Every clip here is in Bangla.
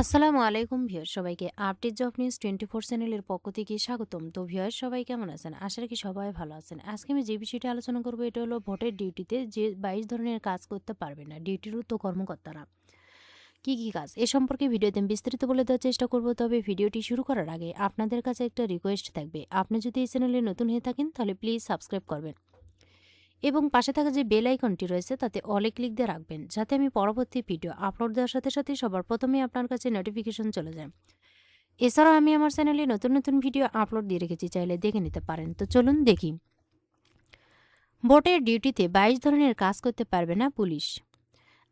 আসসালামু আলাইকুম ভিউয়ার সবাইকে update job news twenty four চ্যানেলের পক্ষ থেকে স্বাগতম। তো ভিউয়ার সবাই কেমন আছেন? আশা রাখি সবাই ভালো আছেন। আজকে আমি যে বিষয়টি আলোচনা করব, এটা হলো ভোটের ডিউটিতে যে বাইশ ধরনের কাজ করতে পারবে না ডিউটিরত কর্মকর্তারা। কী কী কাজ? এ সম্পর্কে ভিডিওতে বিস্তারিত বলে দেওয়ার চেষ্টা করব, তবে ভিডিওটি শুরু করার আগে আপনাদের কাছে একটা রিকোয়েস্ট থাকবে। আপনি যদি এই চ্যানেলে নতুন হয়ে থাকেন, তাহলে প্লিজ সাবস্ক্রাইব করবেন। এবং পাশে থাকা যে বেল আইকনটি রয়েছে, তাতে অলে ক্লিক দিয়ে রাখবেন, যাতে আমি পরবর্তী ভিডিও আপলোড দেওয়ার সাথে সাথে সবার প্রথমে আপনার কাছে নোটিফিকেশন চলে যায়। এছাড়াও আমি আমার চ্যানেলে নতুন নতুন ভিডিও আপলোড দিয়ে রেখেছি, চাইলে দেখে নিতে পারেন। তো চলুন দেখি। ভোটের ডিউটিতে বাইশ ধরনের কাজ করতে পারবে না পুলিশ।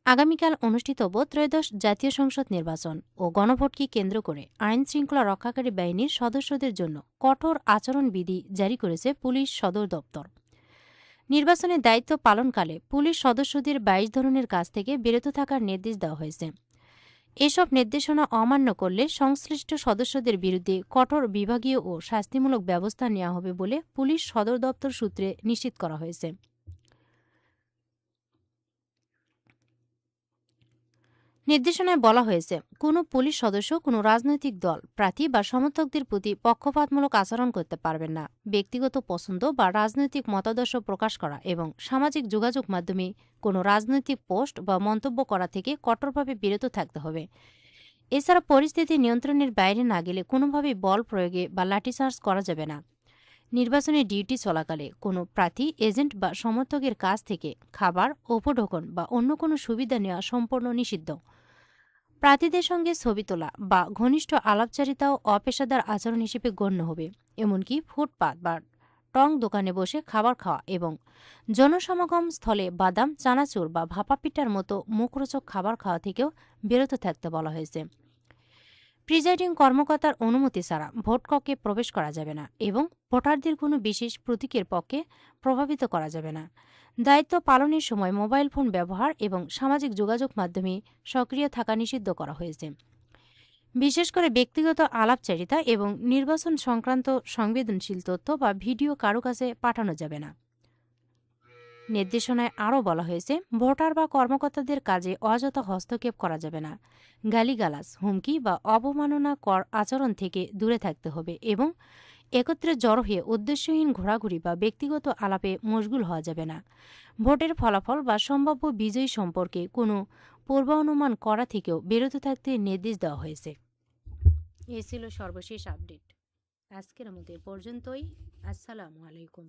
আগামীকাল অনুষ্ঠিত অনুষ্ঠিতব্য ত্রয়োদশ জাতীয় সংসদ নির্বাচন ও গণভোটকে কেন্দ্র করে আইন শৃঙ্খলা রক্ষাকারী বাহিনীর সদস্যদের জন্য কঠোর আচরণবিধি জারি করেছে পুলিশ সদর দপ্তর। নির্বাচনের দায়িত্ব পালনকালে পুলিশ সদস্যদের বাইশ ধরনের কাজ থেকে বিরত থাকার নির্দেশ দেওয়া হয়েছে। এসব নির্দেশনা অমান্য করলে সংশ্লিষ্ট সদস্যদের বিরুদ্ধে কঠোর বিভাগীয় ও শাস্তিমূলক ব্যবস্থা নেওয়া হবে বলে পুলিশ সদর দপ্তর সূত্রে নিশ্চিত করা হয়েছে। নির্দেশনায় বলা হয়েছে, কোনো পুলিশ সদস্য, কোনো রাজনৈতিক দল, প্রার্থী বা সমর্থকদের প্রতি পক্ষপাতমূলক আচরণ করতে পারবেন না। ব্যক্তিগত পছন্দ বা রাজনৈতিক মতাদর্শ প্রকাশ করা এবং সামাজিক যোগাযোগ মাধ্যমে কোনো রাজনৈতিক পোস্ট বা মন্তব্য করা থেকে কঠোরভাবে বিরত থাকতে হবে। এছাড়া পরিস্থিতি নিয়ন্ত্রণের বাইরে না গেলে কোনোভাবেই বল প্রয়োগে বা লাঠিচার্জ করা যাবে না। নির্বাচনের ডিউটি চলাকালে কোনো প্রার্থী, এজেন্ট বা সমর্থকের কাছ থেকে খাবার, উপঢোকন বা অন্য কোনো সুবিধা নেওয়া সম্পূর্ণ নিষিদ্ধ। প্রার্থীদের সঙ্গে ছবি তোলা বা ঘনিষ্ঠ আলাপচারিতাও অপেশাদার আচরণ হিসেবে গণ্য হবে। এমনকি ফুটপাত বা টং দোকানে বসে খাবার খাওয়া এবং জনসমাগম স্থলে বাদাম, চানাচুর বা ভাপা পিঠার মতো মুখরোচক খাবার খাওয়া থেকেও বিরত থাকতে বলা হয়েছে। প্রিজাইডিং কর্মকর্তার অনুমতি ছাড়া ভোট কক্ষে প্রবেশ করা যাবে না এবং ভোটারদের কোনো বিশেষ প্রতীকের পক্ষে প্রভাবিত করা যাবে না। দায়িত্ব পালনের সময় মোবাইল ফোন ব্যবহার এবং সামাজিক যোগাযোগ মাধ্যমে সক্রিয় থাকা নিষিদ্ধ করা হয়েছে। বিশেষ করে ব্যক্তিগত আলাপচারিতা এবং নির্বাচন সংক্রান্ত সংবেদনশীল তথ্য বা ভিডিও কারও কাছে পাঠানো যাবে না। নির্দেশনায় আরও বলা হয়েছে, ভোটার বা কর্মকর্তাদের কাজে অযথা হস্তক্ষেপ করা যাবে না। গালিগালাজ, হুমকি বা অবমাননা কর আচরণ থেকে দূরে থাকতে হবে এবং একত্রে জড়ো হয়ে উদ্দেশ্যহীন ঘোরাঘুরি বা ব্যক্তিগত আলাপে মশগুল হওয়া যাবে না। ভোটের ফলাফল বা সম্ভাব্য বিজয়ী সম্পর্কে কোনো পূর্বানুমান করা থেকেও বিরত থাকতে নির্দেশ দেওয়া হয়েছে। এ ছিল সর্বশেষ আপডেট। আজকের মতো পর্যন্তই। আসসালামু আলাইকুম।